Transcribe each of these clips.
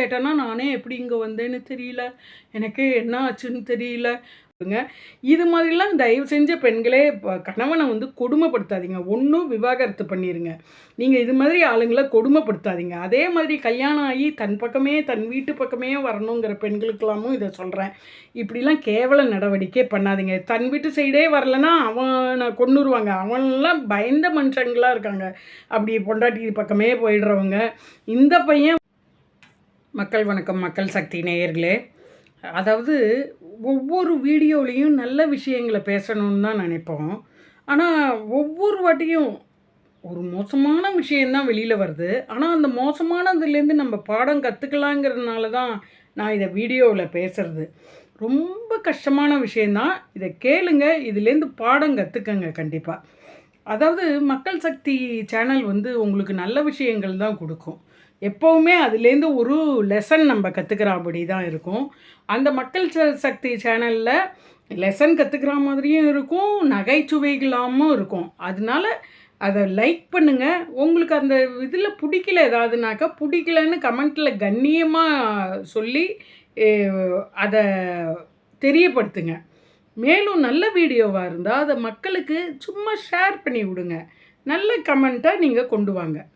கேட்டேன்னா நானே எப்படி இங்கே வந்தேன்னு தெரியல. எனக்கு என்ன ஆச்சுன்னு தெரியல. இது மாதிரிலாம் தயவு செஞ்ச பெண்களே கணவனை வந்து கொடுமைப்படுத்தாதீங்க. ஒன்றும் விவாகரத்து பண்ணிடுங்க நீங்கள் இது மாதிரி ஆளுங்களை கொடுமைப்படுத்தாதீங்க. அதே மாதிரி கல்யாணம் ஆகி தன் பக்கமே தன் வீட்டு பக்கமே வரணுங்கிற பெண்களுக்கெல்லாமும் இதை சொல்கிறேன் இப்படிலாம் கேவல நடவடிக்கை பண்ணாதீங்க. தன் வீட்டு சைடே வரலன்னா அவனை கொண்டுருவாங்க அவன்லாம் பயந்த மனுஷங்களாக இருக்காங்க. அப்படி பொண்டாட்டி பக்கமே போயிடுறவங்க. இந்த பையன் மக்கள் வணக்கம் மக்கள் சக்தி நேயர்களே. அதாவது ஒவ்வொரு வீடியோலையும் நல்ல விஷயங்களை பேசணும்னு தான் நினைப்போம். ஆனால் ஒவ்வொரு வாட்டியும் ஒரு மோசமான விஷயந்தான் வெளியில் வருது. ஆனால் அந்த மோசமானதுலேருந்து நம்ம பாடம் கற்றுக்கலாங்கிறதுனால தான் நான் இதை வீடியோவில் பேசுகிறது ரொம்ப கஷ்டமான விஷயந்தான். இதை கேளுங்க இதுலேருந்து பாடம் கற்றுக்கங்க கண்டிப்பாக அதாவது மக்கள் சக்தி சேனல் வந்து உங்களுக்கு நல்ல விஷயங்கள் தான் கொடுக்கும். எப்போவுமே அதுலேருந்து ஒரு லெசன் நம்ம கற்றுக்கிறாபடி தான் இருக்கும். அந்த மக்கள் ச- சக்தி சேனலில் லெசன் கற்றுக்கிற மாதிரியும் இருக்கும் நகைச்சுவைகளாகவும் இருக்கும். அதனால அதை லைக் பண்ணுங்கள் உங்களுக்கு அந்த இதில் பிடிக்கல ஏதாவதுனாக்கா பிடிக்கலன்னு கமெண்ட்டில் கண்ணியமாக சொல்லி அதை தெரியப்படுத்துங்க. மேலும் நல்ல வீடியோவாக இருந்தால் அதை மக்களுக்கு சும்மா ஷேர் பண்ணி விடுங்க. நல்ல கமெண்ட்டாக நீங்கள் கொண்டு வாங்க.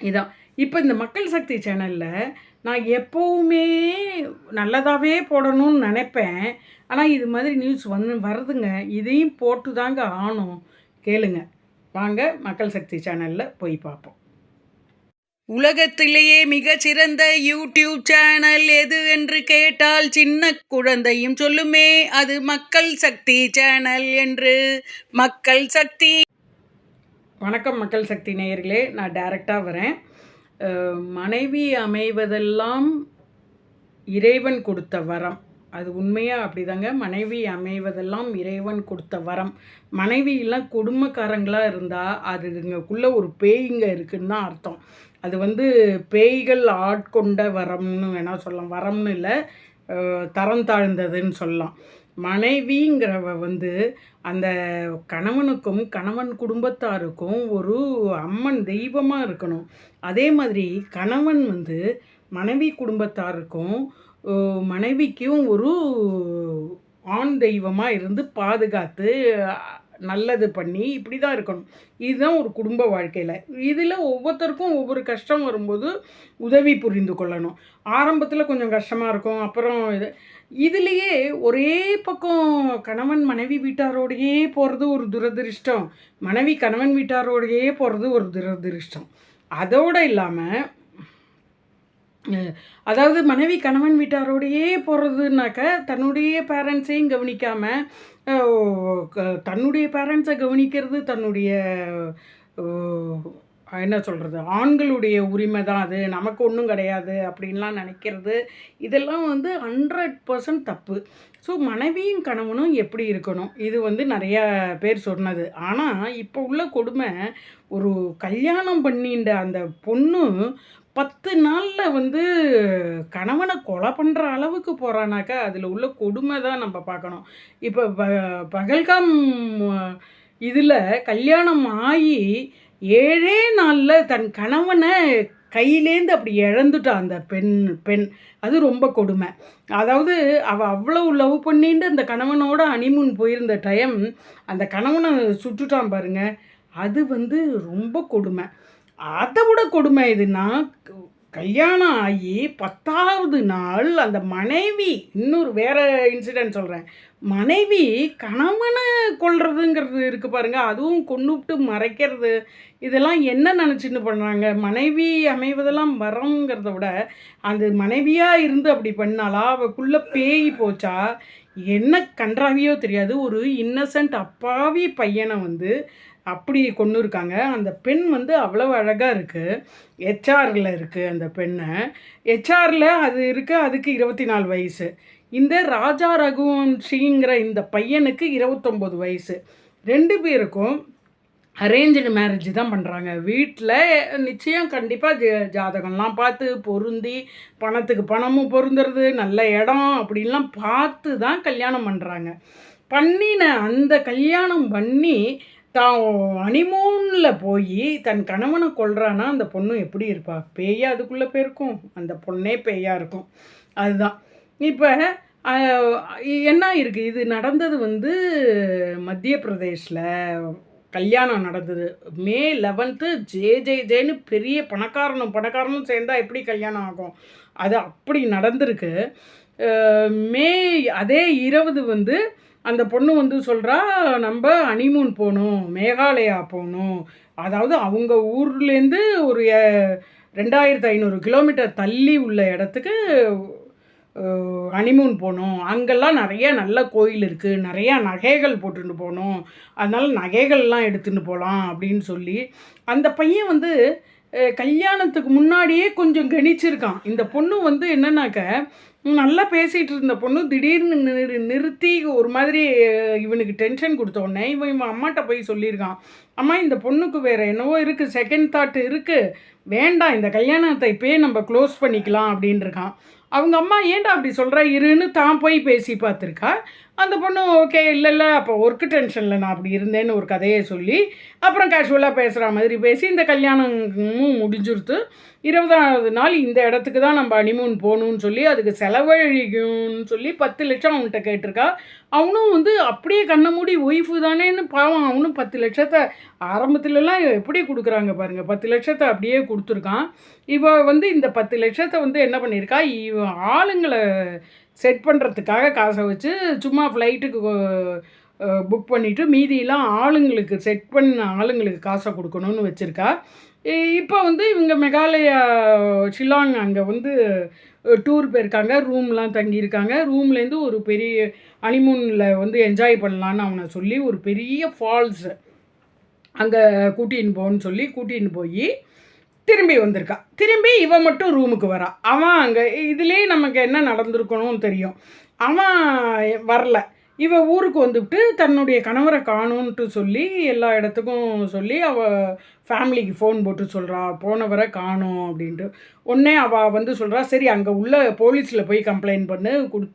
இதான். இப்போ இந்த மக்கள் சக்தி சேனலில் நான் எப்போவுமே நல்லதாகவே போடணும்னு நினைப்பேன். ஆனால் இது மாதிரி நியூஸ் வந்து வருதுங்க. இதையும் போட்டு தாங்க ஆணும் கேளுங்க. வாங்க மக்கள் சக்தி சேனலில் போய் பார்ப்போம். உலகத்திலேயே மிகச்சிறந்த யூடியூப் சேனல் எது என்று கேட்டால் சின்ன குழந்தையும் சொல்லுமே அது மக்கள் சக்தி சேனல் என்று. மக்கள் சக்தி. வணக்கம் மக்கள் சக்தி நேயர்களே. நான் டைரெக்டாக வரேன். மனைவி அமைவதெல்லாம் இறைவன் கொடுத்த வரம். அது உண்மையாக அப்படிதாங்க. மனைவி அமைவதெல்லாம் இறைவன் கொடுத்த வரம். மனைவியெல்லாம் குடும்பக்காரங்களாக இருந்தால் அதுங்களுக்குள்ளே ஒரு பேய்ங்க இருக்குன்னு தான் அர்த்தம். அது வந்து பேய்கள் ஆட்கொண்ட வரம்னு வேணால் சொல்லலாம். வரம்னு இல்லை தரம் தாழ்ந்ததுன்னு சொல்லலாம். மனைவிங்கிறவ வந்து அந்த கணவனுக்கும் கணவன் குடும்பத்தாருக்கும் ஒரு அம்மன் தெய்வமாக இருக்கணும். அதே மாதிரி கணவன் வந்து மனைவி குடும்பத்தாருக்கும் மனைவிக்கும் ஒரு ஆண் தெய்வமாக இருந்து பாதுகாத்து நல்லது பண்ணி இப்படி தான் இருக்கணும். இதுதான் ஒரு குடும்ப வாழ்க்கையில். இதில் ஒவ்வொருத்தருக்கும் ஒவ்வொரு கஷ்டம் வரும்போது உதவி புரிந்து கொள்ளணும். ஆரம்பத்தில் கொஞ்சம் கஷ்டமாக இருக்கும். அப்புறம் இது இதுலேயே ஒரே பக்கம் கணவன் மனைவி வீட்டாரோடையே போகிறது ஒரு துரதிருஷ்டம். மனைவி கணவன் வீட்டாரோடையே போகிறது ஒரு துரதிருஷ்டம். அதோடு இல்லாமல் அதாவது மனைவி கணவன் வீட்டாரோடையே போகிறதுனாக்க தன்னுடைய பேரண்ட்ஸையும் கவனிக்காமல் தன்னுடைய பேரண்ட்ஸை கவனிக்கிறது தன்னுடைய என்ன சொல்கிறது ஆண்களுடைய உரிமை தான் அது. நமக்கு ஒன்றும் கிடையாது அப்படின்லாம் நினைக்கிறது. இதெல்லாம் வந்து ஹண்ட்ரட் பர்சன்ட் தப்பு. ஸோ மனைவியும் கணவனும் எப்படி இருக்கணும்? இது வந்து நிறைய பேர் சொன்னது. ஆனால் இப்போ உள்ள கொடுமை ஒரு கல்யாணம் பண்ணின்ற அந்த பொண்ணு பத்து நாளில் வந்து கணவனை கொலை பண்ணுற அளவுக்கு போகிறானாக்கா அதில் உள்ள கொடுமை தான் நம்ம பார்க்கணும். இப்போ ப பகல்காம் இதில் கல்யாணம் ஆகி ஏழே நாளில் தன் கணவனை கையிலேந்து அப்படி இழந்துட்டா அந்த பெண் பெண். அது ரொம்ப கொடுமை. அதாவது அவள் அவ்வளவு லவ் பண்ணிட்டு அந்த கணவனோட அனிமுன் போயிருந்த டைம் அந்த கணவனை சுட்டுட்டான் பாருங்க. அது வந்து ரொம்ப கொடுமை. அதை விட கொடுமை எதுன்னா கல்யாணம் ஆகி பத்தாவது நாள் அந்த மனைவி இன்னொரு வேறு இன்சிடென்ட் சொல்கிறேன் மனைவி கணவனை கொள்றதுங்கிறது இருக்குது பாருங்கள் அதுவும் கொண்டுட்டு மறைக்கிறது. இதெல்லாம் என்ன நினச்சின்னு பண்ணுறாங்க மனைவி அமைவதெல்லாம் வரங்கிறத விட அந்த மனைவியாக இருந்து அப்படி பண்ணாலா அவக்குள்ளே பேய் போச்சா? என்ன கன்றாவியோ தெரியாது. ஒரு இன்னசென்ட் அப்பாவி பையனை வந்து அப்படி கொண்டு இருக்காங்க. அந்த பெண் வந்து அவ்வளோ அழகாக இருக்குது ஹெச்ஆரில் இருக்குது அந்த பெண்ணை. ஹெச்ஆரில் அது இருக்குது அதுக்கு இருபத்தி நாலு வயசு. இந்த ராஜா ரகுவன்ஷிங்கிற இந்த பையனுக்கு இருபத்தொம்போது வயசு. ரெண்டு பேருக்கும் அரேஞ்சு மேரேஜ் தான் பண்ணுறாங்க வீட்டில் நிச்சயம் கண்டிப்பாக ஜ ஜாதகம்லாம் பார்த்து பொருந்தி பணத்துக்கு பணமும் பொருந்துறது நல்ல இடம் அப்படின்லாம் பார்த்து தான் கல்யாணம் பண்ணுறாங்க பண்ணின அந்த கல்யாணம் பண்ணி தான் அனிமூனில் போய் தன் கணவனை கொள்கிறான்னா அந்த பொண்ணு எப்படி இருப்பா? பேயா அதுக்குள்ளே போயிருக்கும். அந்த பொண்ணே பேயா இருக்கும். அதுதான். இப்போ என்ன இருக்குது இது நடந்தது வந்து மத்திய பிரதேஷில் கல்யாணம் நடந்தது. மே லெவன்த்து ஜே ஜே ஜேன்னு பெரிய பணக்காரனும் பணக்காரனும் சேர்ந்தால் எப்படி கல்யாணம் ஆகும்? அது அப்படி நடந்திருக்கு. மே அதே இருபது வந்து அந்த பொண்ணு வந்து சொல்கிறா நம்ம ஹனிமூன் போகணும் மேகாலயா போகணும். அதாவது அவங்க ஊர்லேருந்து ஒரு ரெண்டாயிரத்து ஐநூறு கிலோமீட்டர் தள்ளி உள்ள இடத்துக்கு ஹனிமூன் போகணும் அங்கெல்லாம் நிறைய நல்ல கோயில் இருக்குது நிறையா நகைகள் போட்டுட்டு போகணும் அதனால் நகைகள்லாம் எடுத்துகிட்டு போகலாம் அப்படின்னு சொல்லி அந்த பையன் வந்து கல்யாணத்துக்கு முன்னாடியே கொஞ்சம் கணிச்சிருக்கான். இந்த பொண்ணு வந்து என்னன்னாக்க நல்லா பேசிகிட்டு இருந்த பொண்ணு திடீர்னு நிறு நிறுத்தி ஒரு மாதிரி இவனுக்கு டென்ஷன் கொடுத்த உடனே இவன் இவன் அம்மாட்ட போய் சொல்லியிருக்கான். அம்மா இந்த பொண்ணுக்கு வேறு என்னவோ இருக்குது செகண்ட் தாட் இருக்குது வேண்டாம் இந்த கல்யாணத்தை இப்பயே நம்ம க்ளோஸ் பண்ணிக்கலாம் அப்படின்ருக்கான். அவங்க அம்மா ஏன்டா அப்படி சொல்கிற இருன்னு தான் போய் பேசி பார்த்துருக்கா. அந்த பொண்ணு ஓகே இல்லை இல்லை அப்போ ஒர்க்கு டென்ஷனில் நான் அப்படி இருந்தேன்னு ஒரு கதையை சொல்லி அப்புறம் கேஷுவலாக பேசுகிற மாதிரி பேசி இந்த கல்யாணமும் முடிஞ்சிருத்து. இருபதாவது நாள் இந்த இடத்துக்கு தான் நம்ம அனிமூன் போகணும்னு சொல்லி அதுக்கு செலவழிக்கும்னு சொல்லி பத்து லட்சம் அவன்கிட்ட கேட்டிருக்கா. அவனும் வந்து அப்படியே கண்ணை மூடி ஒய்ஃபு தானேன்னு பாவம் அவனும் பத்து லட்சத்தை ஆரம்பத்துலலாம் எப்படி கொடுக்குறாங்க பாருங்கள் பத்து லட்சத்தை அப்படியே கொடுத்துருக்கான். இவ வந்து இந்த பத்து லட்சத்தை வந்து என்ன பண்ணியிருக்கா? இவ ஆளுங்களை செட் பண்ணுறதுக்காக காசை வச்சு சும்மா ஃப்ளைட்டுக்கு புக் பண்ணிவிட்டு மீதியெல்லாம் ஆளுங்களுக்கு செட் பண்ண ஆளுங்களுக்கு காசை கொடுக்கணும்னு வச்சுருக்கா. இப்போ வந்து இவங்க மெகாலயா ஷில்லாங் அங்கே வந்து டூர் போயிருக்காங்க. ரூம்லாம் தங்கியிருக்காங்க. ரூம்லேருந்து ஒரு பெரிய அனிமூனில் வந்து என்ஜாய் பண்ணலான்னு அவனை சொல்லி ஒரு பெரிய ஃபால்ஸு அங்கே கூட்டின்னு போன்னு சொல்லி கூட்டின்னு போய் திரும்பி வந்திருக்கா. திரும்பி இவன் மட்டும் ரூமுக்கு வரா. அவன் அங்கே இதுலேயே நமக்கு என்ன நடந்திருக்கணும்னு தெரியும். அவன் வரல. இவ ஊருக்கு வந்துவிட்டு தன்னுடைய கணவரை காணும்ன்ட்டு சொல்லி எல்லா இடத்துக்கும் சொல்லி அவள் ஃபேமிலிக்கு ஃபோன் போட்டு சொல்கிறா போனவரை காணோம் அப்படின்ட்டு. உடனே அவள் வந்து சொல்கிறா சரி அங்கே உள்ள போலீஸில் போய் கம்ப்ளைண்ட் பண்ணு குடு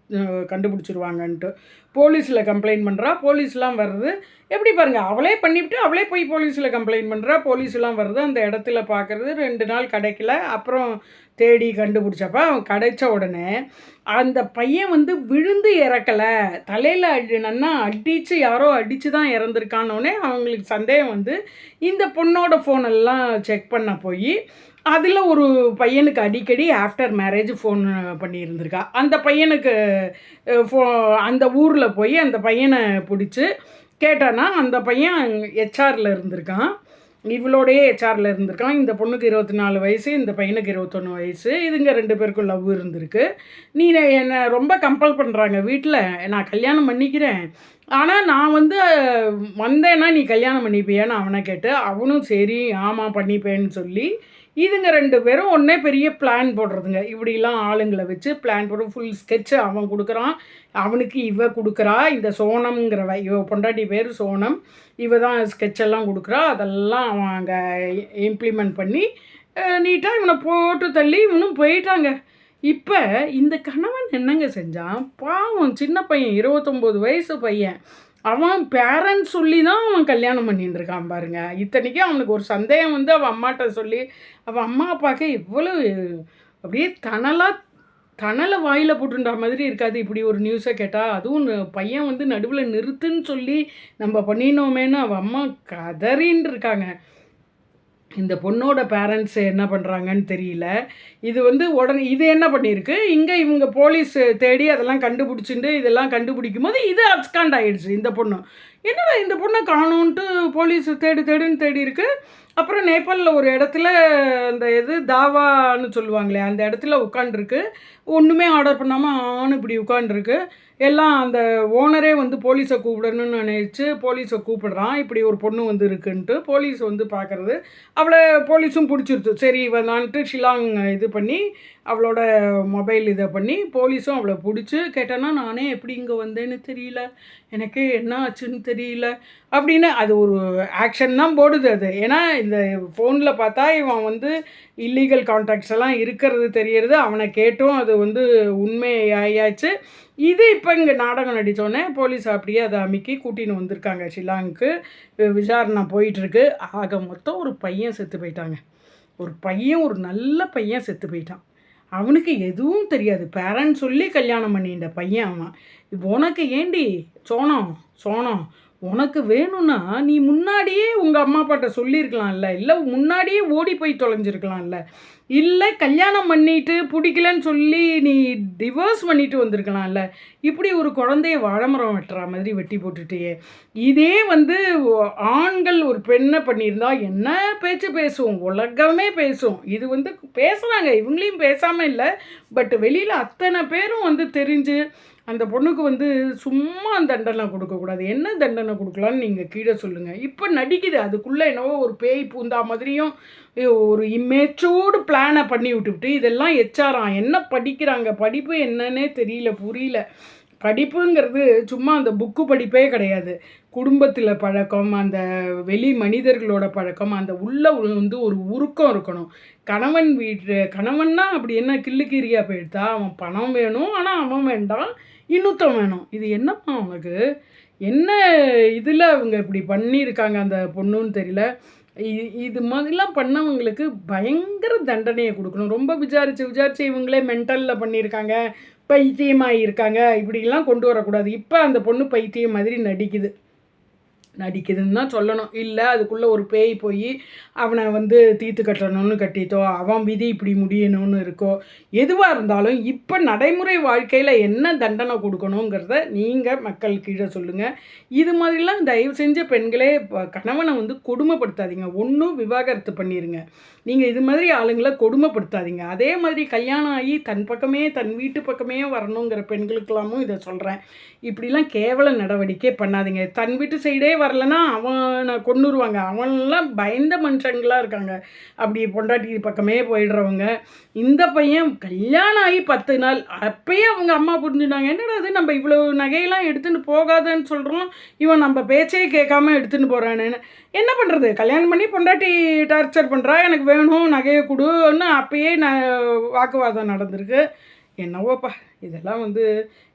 கண்டுபிடிச்சிருவாங்கன்ட்டு. போலீஸில் கம்ப்ளைண்ட் பண்ணுறா போலீஸ்லாம் வருது எப்படி பாருங்கள் அவளே பண்ணிவிட்டு அவளே போய் போலீஸில் கம்ப்ளைண்ட் பண்ணுறா போலீஸ்லாம் வருது அந்த இடத்துல பார்க்குறது ரெண்டு நாள் கிடைக்கல அப்புறம் தேடி கண்டுபிடிச்சப்ப அவன் கிடைச்ச உடனே அந்த பையன் வந்து விழுந்து இறக்கலை. தலையில் அடினா அடித்து யாரோ அடித்து தான் இறந்துருக்கானோடனே அவங்களுக்கு சந்தேகம் வந்து இந்த பொண்ணோட ஃபோனெல்லாம் செக் பண்ண போய் அதில் ஒரு பையனுக்கு அடிக்கடி ஆஃப்டர் மேரேஜ் ஃபோன் பண்ணியிருந்திருக்கா. அந்த பையனுக்கு ஃபோ அந்த ஊரில் போய் அந்த பையனை பிடிச்சி கேட்டானா அந்த பையன் ஹெச்ஆரில் இருந்திருக்கான். இவளோடையே ஹெச்ஆரில் இருந்திருக்கான். இந்த பொண்ணுக்கு இருபத்தி நாலு வயசு இந்த பையனுக்கு இருபத்தொன்று வயசு இதுங்க ரெண்டு பேருக்கும் லவ் இருந்திருக்கு. நீ என்னை ரொம்ப கம்பல் பண்ணுறாங்க வீட்டில் நான் கல்யாணம் பண்ணிக்கிறேன். ஆனால் நான் வந்து வந்தேன்னா நீ கல்யாணம் பண்ணிப்பியான்னு அவனை கேட்டு அவனும் சரி ஆமாம் பண்ணிப்பேன்னு சொல்லி இதுங்க ரெண்டு பேரும் ஒன்றே பெரிய பிளான் போடுறதுங்க. இப்படிலாம் ஆளுங்களை வச்சு பிளான் போட்டு ஃபுல் ஸ்கெட்சு அவன் கொடுக்குறான். அவனுக்கு இவ கொடுக்குறா. இந்த சோனம்ங்கிறவ இவ பொண்டாட்டி பேர் சோனம். இவ தான் ஸ்கெட்செல்லாம் கொடுக்குறா. அதெல்லாம் அவன் அங்கே இம்ப்ளிமெண்ட் பண்ணி நீட்டாக இவனை போட்டு தள்ளி இவனும் போயிட்டாங்க. இப்போ இந்த கணவன் என்னங்க செஞ்சான்? பாவம் சின்ன பையன் இருபத்தொம்போது வயசு பையன். அவன் பேரண்ட்ஸ் சொல்லி தான் அவன் கல்யாணம் பண்ணிட்டு இருக்கான் பாருங்க. இத்தனைக்கும் அவனுக்கு ஒரு சந்தேகம் வந்து அவன் அம்மாட்ட சொல்லி அவன் அம்மா அப்பாவுக்கு இவ்வளவு அப்படியே தனலாக தணலை வாயில் போட்டுன்ற மாதிரி இருக்காது. இப்படி ஒரு நியூஸை கேட்டால் அதுவும் பையன் வந்து நடுவில் நிறுத்துன்னு சொல்லி நம்ம பண்ணினோமேன்னு அவன் அம்மா கதறின்னு இருக்காங்க இந்த பொண்ணோட பேரண்ட்ஸ் என்ன பண்ணுறாங்கன்னு தெரியல. இது வந்து உடனே இது என்ன பண்ணியிருக்கு? இங்கே இவங்க போலீஸ் தேடி அதெல்லாம் கண்டுபிடிச்சிட்டு இதெல்லாம் கண்டுபிடிக்கும் போது இது அப்ஸ்காண்ட் ஆகிடுச்சு இந்த பொண்ணு. என்னடா இந்த பொண்ணை காணோன்ட்டு போலீஸ் தேடு தேடுன்னு தேடி இருக்கு அப்புறம் நேபாளில் ஒரு இடத்துல அந்த இது தாவான்னு சொல்லுவாங்களே அந்த இடத்துல உட்காண்டிருக்கு ஒன்றுமே ஆர்டர் பண்ணாமல் ஆணு இப்படி உட்காண்டிருக்கு எல்லாம் அந்த ஓனரே வந்து போலீஸை கூப்பிடணும்னு நினைச்சு போலீஸை கூப்பிடுறான். இப்படி ஒரு பொண்ணு வந்து இருக்குன்ட்டு போலீஸ் வந்து பார்க்குறது அவளை போலீஸும் பிடிச்சிருச்சு. சரி வந்தான்ட்டு ஷிலாங் இது பண்ணி அவளோட மொபைல் இதை பண்ணி போலீஸும் அவளை பிடிச்சி கேட்டேன்னா நானே எப்படி இங்கே வந்தேன்னு தெரியல. எனக்கு என்ன ஆச்சுன்னு தெரியல. அப்படின்னு அது ஒரு ஆக்ஷன் தான் போடுது அது. ஏன்னா இந்த ஃபோனில் பார்த்தா இவன் வந்து இல்லீகல் கான்டாக்ட்ஸ் எல்லாம் இருக்கிறது தெரியறது. அவனை கேட்டும் அது வந்து உண்மை ஆயாச்சு இது இப்போ இங்கே நாடகம் நடித்தோடனே போலீஸ் அப்படியே அதை அமைக்கி கூட்டின்னு வந்திருக்காங்க. ஷிலாங்க்கு விசாரணை போயிட்டுருக்கு. ஆக மொத்தம் ஒரு பையன் செத்து போயிட்டாங்க. ஒரு பையன் ஒரு நல்ல பையன் செத்து போயிட்டான். அவனுக்கு எதுவும் தெரியாது. பேரண்ட்ஸ் சொல்லி கல்யாணம் பண்ணிட்ட பையன் அவன். உனக்கு ஏண்டி? சோனம் சோனம் உனக்கு வேணும்னா நீ முன்னாடியே உங்கள் அம்மா அப்பாட்ட சொல்லியிருக்கலாம்ல. இல்லை முன்னாடியே ஓடி போய் தொலைஞ்சிருக்கலாம்ல. இல்லை கல்யாணம் பண்ணிட்டு பிடிக்கலன்னு சொல்லி நீ டிவோர்ஸ் பண்ணிட்டு வந்திருக்கலாம்ல. இப்படி ஒரு குழந்தைய வாழைமரம் வெட்டுற மாதிரி வெட்டி போட்டுட்டே இதே வந்து ஆண்கள் ஒரு பெண்ணை பண்ணியிருந்தா என்ன பேச்சு பேசுவோம் உலகமே பேசும். இது வந்து பேசுகிறாங்க இவங்களையும் பேசாமல் இல்லை. பட் வெளியில் அத்தனை பேரும் வந்து தெரிஞ்சு அந்த பொண்ணுக்கு வந்து சும்மா தண்டனை கொடுக்கக்கூடாது என்ன தண்டனை கொடுக்கலான்னு நீங்கள் கீழே சொல்லுங்கள் இப்போ நடிக்குது. அதுக்குள்ளே என்னவோ ஒரு பேய் பூந்தா மாதிரியும் ஒரு இமேச்சோடு பிளானை பண்ணி விட்டுவிட்டு இதெல்லாம் எச்சாராம் என்ன படிக்கிறாங்க? படிப்பு என்னன்னே தெரியல புரியல. படிப்புங்கிறது சும்மா அந்த புக்கு படிப்பே கிடையாது. குடும்பத்தில் பழக்கம் அந்த வெளி மனிதர்களோட பழக்கம் அந்த உள்ள வந்து ஒரு உருக்கம் இருக்கணும். கணவன் வீட்டு கணவன்னா அப்படி என்ன கிள்ளுக்கீரியாக போயிடுதா அவன் பணம் வேணும். ஆனால் அவன் வேண்டாம். இன்னொருத்தன் வேணும். இது என்னம்மா அவனுக்கு என்ன இதில் அவங்க இப்படி பண்ணியிருக்காங்க அந்த பொண்ணுன்னு தெரியல. இது இது மாதிரிலாம் பண்ணவங்களுக்கு பயங்கர தண்டனையை கொடுக்கணும். ரொம்ப விசாரித்து விசாரித்து இவங்களே மென்டலில் பண்ணியிருக்காங்க. பைத்தியமாக இருக்காங்க இப்படிலாம் கொண்டு வரக்கூடாது. இப்போ அந்த பொண்ணு பைத்தியம் மாதிரி நடிக்குது. நடிக்குதுன்னு தான் சொல்லணும். இல்லை அதுக்குள்ளே ஒரு பேய் போய் அவனை வந்து தீர்த்து கட்டணும்னு கட்டித்தோ அவன் விதி இப்படி முடியணும்னு இருக்கோ எதுவாக இருந்தாலும் இப்போ நடைமுறை வாழ்க்கையில் என்ன தண்டனை கொடுக்கணுங்கிறத நீங்கள் மக்கள் கீழே சொல்லுங்கள் இது மாதிரிலாம் தயவு செஞ்ச பெண்களே கணவனை வந்து கொடுமைப்படுத்தாதீங்க. ஒன்றும் விவாகரத்து பண்ணிடுங்க நீங்கள் இது மாதிரி ஆளுங்களை கொடுமைப்படுத்தாதீங்க. அதே மாதிரி கல்யாணம் ஆகி தன் பக்கமே தன் வீட்டு பக்கமே வரணுங்கிற பெண்களுக்கெல்லாமும் இதை சொல்கிறேன் இப்படிலாம் கேவல நடவடிக்கை பண்ணாதீங்க. தன் வீட்டு சைடே வரலன்னா அவனை கொண்டுருவாங்க அவன்லாம் பயந்த மனுஷங்களாக இருக்காங்க. அப்படி பொண்டாட்டி பக்கமே போயிடுறவங்க. இந்த பையன் கல்யாணம் ஆகி பத்து நாள். அப்பயே அவங்க அம்மா புரிஞ்சுட்டாங்க. என்னடா அது நம்ம இவ்வளோ நகையெல்லாம் எடுத்துன்னு போகாதன்னு சொல்கிறோம் இவன் நம்ம பேச்சே கேட்காம எடுத்துன்னு போகிறானேன்னு என்ன பண்ணுறது கல்யாணம் பண்ணி பொண்டாட்டி டார்ச்சர் பண்ணுறா எனக்கு வேணும் நகையை கொடுன்னு அப்பயே நான் வாக்குவாதம் நடந்திருக்கு. என்னவோப்பா இதெல்லாம் வந்து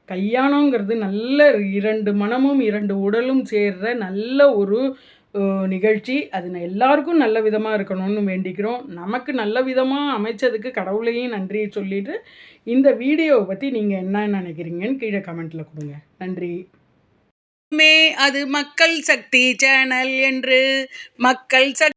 கல்யாணங்கிறது நல்ல இரண்டு மனமும் இரண்டு உடலும் சேர்ற நல்ல ஒரு நிகழ்ச்சி. அது எல்லாருக்கும் நல்ல விதமாக இருக்கணும்னு வேண்டிக்கிறோம். நமக்கு நல்ல விதமாக அமைச்சதுக்கு கடவுளையும் நன்றியை சொல்லிட்டு இந்த வீடியோவை பற்றி நீங்கள் என்ன நினைக்கிறீங்கன்னு கீழே கமெண்ட்டில் கொடுங்க. நன்றி. மே அது மக்கள் சக்தி சேனல் என்று மக்கள் சக்தி